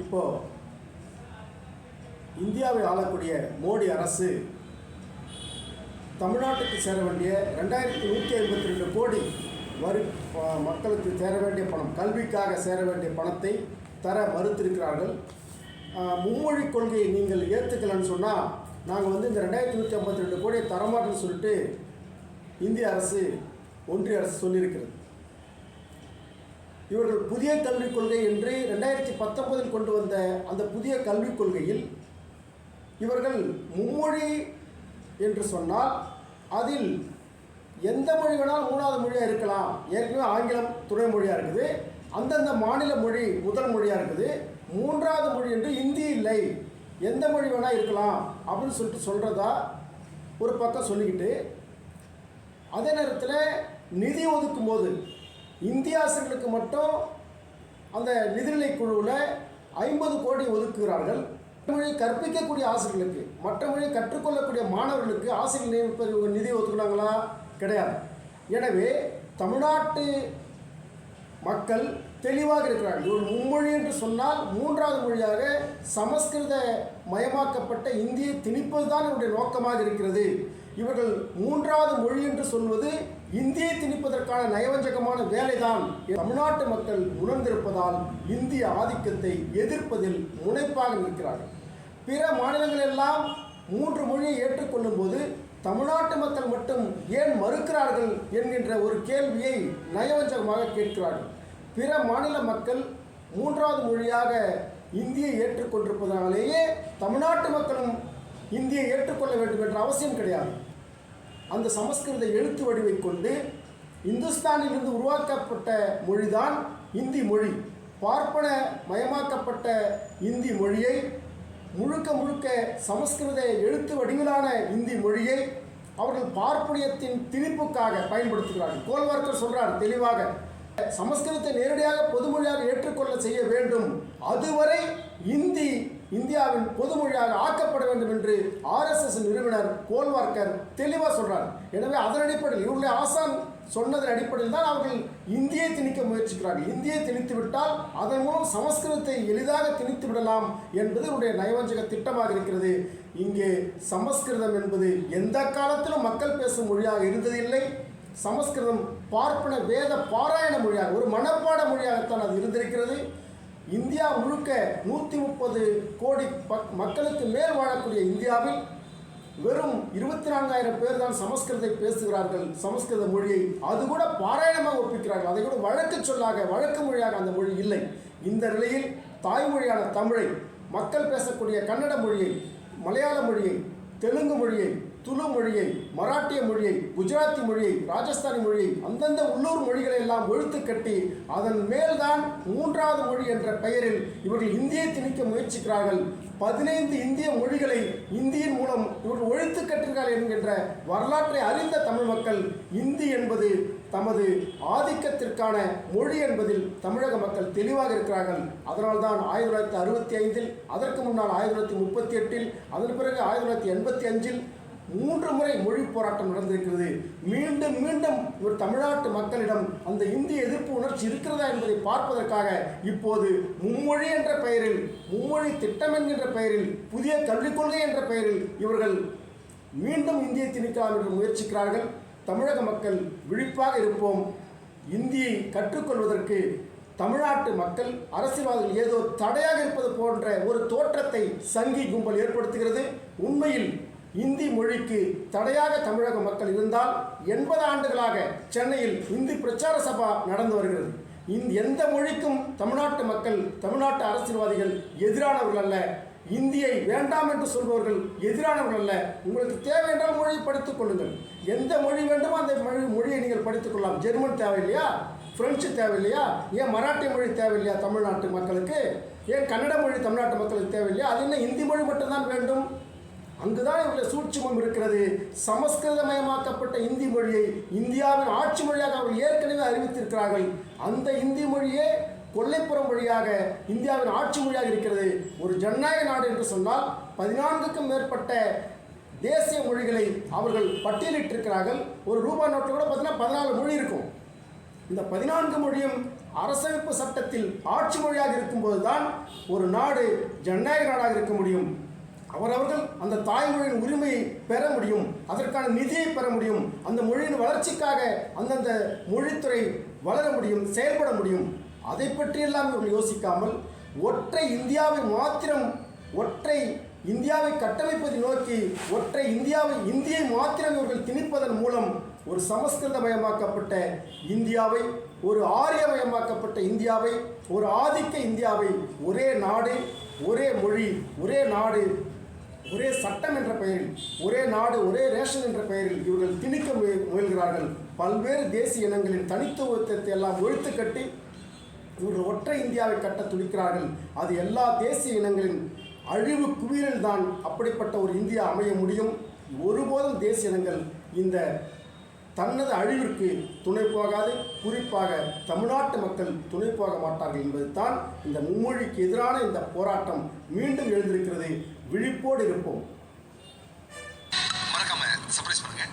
இப்போது இந்தியாவை ஆளக்கூடிய மோடி அரசு தமிழ்நாட்டுக்கு சேர வேண்டிய ரெண்டாயிரத்தி நூற்றி ஐம்பத்தி ரெண்டு கோடி வரி மக்களுக்கு சேர வேண்டிய பணம் கல்விக்காக சேர வேண்டிய பணத்தை தர மறுத்திருக்கிறார்கள். மும்மொழி கொள்கையை நீங்கள் ஏற்றுக்கலன்னு சொன்னால் நாங்கள் வந்து இந்த ரெண்டாயிரத்தி நூற்றி ஐம்பத்தி ரெண்டு கோடியை தரமாட்டோம்னு சொல்லிட்டு இந்திய அரசு ஒன்றிய அரசு சொல்லியிருக்கிறது. இவர்கள் புதிய கல்விக் கொள்கை என்று ரெண்டாயிரத்தி பத்தொன்பதில் கொண்டு வந்த அந்த புதிய கல்விக் கொள்கையில் இவர்கள் மும்மொழி என்று சொன்னால் அதில் எந்த மொழி வேணாலும் மூணாவது மொழியாக இருக்கலாம். ஏற்கனவே ஆங்கிலம் துணை மொழியாக இருக்குது. அந்தந்த மாநில மொழி முதல் மொழியாக இருக்குது. மூன்றாவது மொழி என்று இந்தி இல்லை. எந்த மொழி வேணால் இருக்கலாம் அப்படின்னு சொல்லிட்டு சொல்கிறதா ஒரு பக்கம் சொல்லிக்கிட்டு அதே நேரத்தில் நிதி ஒதுக்கும் போது இந்திய ஆசிரியர்களுக்கு மட்டும் அந்த நிதிநிலை குழுவில் ஐம்பது கோடி ஒதுக்குகிறார்கள். மற்ற மொழி கற்பிக்கக்கூடிய ஆசிரியர்களுக்கு மற்ற மொழி கற்றுக்கொள்ளக்கூடிய மாணவர்களுக்கு ஆசிரியர் நியமிப்பது ஒரு நிதி ஒதுக்குனாங்களா? கிடையாது. எனவே தமிழ்நாட்டு மக்கள் தெளிவாக இருக்கிறார்கள். ஒரு மும்மொழி என்று சொன்னால் மூன்றாவது மொழியாக சமஸ்கிருத மயமாக்கப்பட்ட இந்தியை திணிப்பது தான் என்னுடைய நோக்கமாக இருக்கிறது. இவர்கள் மூன்றாவது மொழி என்று சொல்வது இந்தியை திணிப்பதற்கான நயவஞ்சகமான வேலைதான். தமிழ்நாட்டு மக்கள் உணர்ந்திருப்பதால் இந்திய ஆதிக்கத்தை எதிர்ப்பதில் முனைப்பாக நிற்கிறார்கள். பிற மாநிலங்கள் எல்லாம் மூன்று மொழியை ஏற்றுக்கொள்ளும் போது தமிழ்நாட்டு மக்கள் மட்டும் ஏன் மறுக்கிறார்கள் என்கின்ற ஒரு கேள்வியை நயவஞ்சகமாக கேட்கிறார்கள். பிற மாநில மக்கள் மூன்றாவது மொழியாக இந்தியை ஏற்றுக்கொண்டிருப்பதனாலேயே தமிழ்நாட்டு மக்களும் இந்தியை ஏற்றுக்கொள்ள வேண்டும் என்ற அவசியம் கிடையாது. அந்த சமஸ்கிருத எழுத்து வடிவை கொண்டு இந்துஸ்தானிலிருந்து உருவாக்கப்பட்ட மொழிதான் இந்தி மொழி. பார்ப்பன மயமாக்கப்பட்ட இந்தி மொழியை முழுக்க முழுக்க சமஸ்கிருத எழுத்து வடிவிலான இந்தி மொழியை அவர்கள் பார்ப்பனியத்தின் திணிப்புக்காக பயன்படுத்துகிறார்கள். கோல்வார்க்கர் சொல்கிறார் தெளிவாக சமஸ்கிருதத்தை நேரடியாக பொதுமொழியாக ஏற்றுக்கொள்ள செய்ய வேண்டும். அதுவரை இந்தி இந்தியாவின் பொதுமொழியாக ஆக்கப்பட வேண்டும் என்று ஆர்எஸ்எஸ் நிறுவனர் கோல்வார்க்கர் தெளிவாக சொல்கிறார் எனவே அதன் அடிப்படையில் இவருடைய ஆசான் சொன்னதன் அடிப்படையில் தான் அவர்கள் இந்தியை திணிக்க முயற்சிக்கிறார்கள். இந்தியை திணித்து விட்டால் அதன் மூலம் சமஸ்கிருதத்தை எளிதாக திணித்து விடலாம் என்பது இவருடைய நயவஞ்சக திட்டமாக இருக்கிறது. இங்கே சமஸ்கிருதம் என்பது எந்த காலத்திலும் மக்கள் பேசும் மொழியாக இருந்ததில்லை. சமஸ்கிருதம் பார்ப்பன வேத பாராயண மொழியாக ஒரு மனப்பாட மொழியாகத்தான் அது இருந்திருக்கிறது. இந்தியா முழுக்க நூற்றி முப்பது கோடி மக்களுக்கு மேல் வாழக்கூடிய இந்தியாவில் வெறும் இருபத்தி நான்காயிரம் பேர் தான் சமஸ்கிருதத்தை பேசுகிறார்கள். சமஸ்கிருத மொழியை அது கூட பாராயணமாக ஒப்பிக்கிறார்கள். அதை கூட வழக்கு சொல்லாக வழக்கு மொழியாக அந்த மொழி இல்லை. இந்த நிலையில் தாய்மொழியான தமிழை மக்கள் பேசக்கூடிய கன்னட மொழியை மலையாள மொழியை தெலுங்கு மொழியை துளு மொழியை மராட்டிய மொழியை குஜராத்தி மொழியை ராஜஸ்தானி மொழியை அந்தந்த உள்ளூர் மொழிகளை எல்லாம் ஒழுத்து கட்டி அதன் மேல்தான் மூன்றாவது மொழி என்ற பெயரில் இவர்கள் இந்தியை திணிக்க முயற்சிக்கிறார்கள். பதினைந்து இந்திய மொழிகளை இந்தியின் மூலம் இவர்கள் ஒழுத்து கட்டுகிறார்கள் என்கின்ற வரலாற்றை அறிந்த தமிழ் மக்கள் இந்தி என்பது தமது ஆதிக்கத்திற்கான மொழி என்பதில் தமிழக மக்கள் தெளிவாக இருக்கிறார்கள். அதனால்தான் ஆயிரத்தி தொள்ளாயிரத்தி அறுபத்தி ஐந்தில் அதற்கு முன்னால் ஆயிரத்தி தொள்ளாயிரத்தி முப்பத்தி எட்டில் அதன் பிறகு ஆயிரத்தி தொள்ளாயிரத்தி எண்பத்தி அஞ்சில் மூன்று முறை மொழி போராட்டம் நடந்திருக்கிறது. மீண்டும் மீண்டும் ஒரு தமிழ்நாட்டு மக்களிடம் அந்த இந்திய எதிர்ப்பு உணர்ச்சி இருக்கிறதா என்பதை பார்ப்பதற்காக இப்போது மும்மொழி என்ற பெயரில் மும்மொழி திட்டம் என்கின்ற பெயரில் புதிய கல்விக் கொள்கை என்ற பெயரில் இவர்கள் மீண்டும் இந்தியை திணிக்கலாம் என்று முயற்சிக்கிறார்கள். தமிழக மக்கள் விழிப்பாக இருப்போம். இந்தியை கற்றுக்கொள்வதற்கு தமிழ்நாட்டு மக்கள் அரசியல்வாதிகள் ஏதோ தடையாக இருப்பது போன்ற ஒரு தோற்றத்தை சங்கி கும்பல் ஏற்படுத்துகிறது. உண்மையில் இந்தி மொழிக்கு தடையாக தமிழக மக்கள் இருந்தால் எண்பது ஆண்டுகளாக சென்னையில் இந்தி பிரச்சார சபா நடந்து வருகிறது. இந்த எந்த மொழிக்கும் தமிழ்நாட்டு மக்கள் தமிழ்நாட்டு அரசியல்வாதிகள் எதிரானவர்கள் அல்ல. இந்தியை வேண்டாம் என்று சொல்பவர்கள் எதிரானவர்கள் அல்ல. உங்களுக்கு தேவை என்றால் மொழியை படித்துக் கொள்ளுங்கள். எந்த மொழி வேண்டுமோ அந்த மொழி மொழியை நீங்கள் படித்துக் கொள்ளலாம். ஜெர்மன் தேவையில்லையா? பிரெஞ்சு தேவையில்லையா? ஏன் மராட்டி மொழி தேவையில்லையா தமிழ்நாட்டு மக்களுக்கு? ஏன் கன்னட மொழி தமிழ்நாட்டு மக்களுக்கு தேவையில்லையா? அது என்ன இந்தி மொழி மட்டும்தான் வேண்டும்? அங்குதான் இவருடைய சூட்சுமம் இருக்கிறது. சமஸ்கிருதமயமாக்கப்பட்ட இந்தி மொழியை இந்தியாவின் ஆட்சி மொழியாக அவர்கள் ஏற்கனவே அறிவித்திருக்கிறார்கள். அந்த இந்தி மொழியே கொல்லைப்புறம் மொழியாக இந்தியாவின் ஆட்சி மொழியாக இருக்கிறது. ஒரு ஜனநாயக நாடு என்று சொன்னால் பதினான்குக்கும் மேற்பட்ட தேசிய மொழிகளை அவர்கள் பட்டியலிட்டிருக்கிறார்கள். ஒரு ரூபாய் நோட்டில் கூட பார்த்தீங்கன்னா பதினாலு மொழி இருக்கும். இந்த பதினான்கு மொழியும் அரசமைப்பு சட்டத்தில் ஆட்சி மொழியாக இருக்கும்போதுதான் ஒரு நாடு ஜனநாயக நாடாக இருக்க முடியும். அவரவர்கள் அந்த தாய்மொழியின் உரிமையை பெற முடியும் அதற்கான நிதியை பெற முடியும் அந்த மொழியின் வளர்ச்சிக்காக அந்தந்த மொழித்துறை வளர முடியும் செயல்பட முடியும். அதை பற்றியெல்லாம் இவர்கள் யோசிக்காமல் ஒற்றை இந்தியாவை மாத்திரம் ஒற்றை இந்தியாவை கட்டமைப்பதை நோக்கி ஒற்றை இந்தியாவை இந்தியை மாத்திரம் இவர்கள் திணிப்பதன் மூலம் ஒரு சமஸ்கிருதமயமாக்கப்பட்ட இந்தியாவை ஒரு ஆரியமயமாக்கப்பட்ட இந்தியாவை ஒரு ஆதிக்க இந்தியாவை ஒரே நாடு ஒரே மொழி ஒரே நாடு ஒரே சட்டம் என்ற பெயரில் ஒரே நாடு ஒரே ரேஷன் என்ற பெயரில் இவர்கள் திணிக்க முய- முயல்கிறார்கள். பல்வேறு தேசிய இனங்களின் தனித்துவத்தை எல்லாம் ஒழித்து கட்டி இவர்கள் ஒற்றை இந்தியாவை கட்ட துடிக்கிறார்கள். அது எல்லா தேசிய இனங்களின் அழிவு குவியலில் தான் அப்படிப்பட்ட ஒரு இந்தியா அமைய முடியும். ஒருபோதும் தேசிய இனங்கள் இந்த தனது அழிவிற்கு துணை போகாது குறிப்பாக தமிழ்நாட்டு மக்கள் துணை போக மாட்டார்கள் என்பதுதான் இந்த மும்மொழிக்கு எதிரான இந்த போராட்டம். மீண்டும் எழுந்திருக்கிறது. விழிப்போடு இருப்போம். சர்ப்ரைஸ் பண்ணுங்க.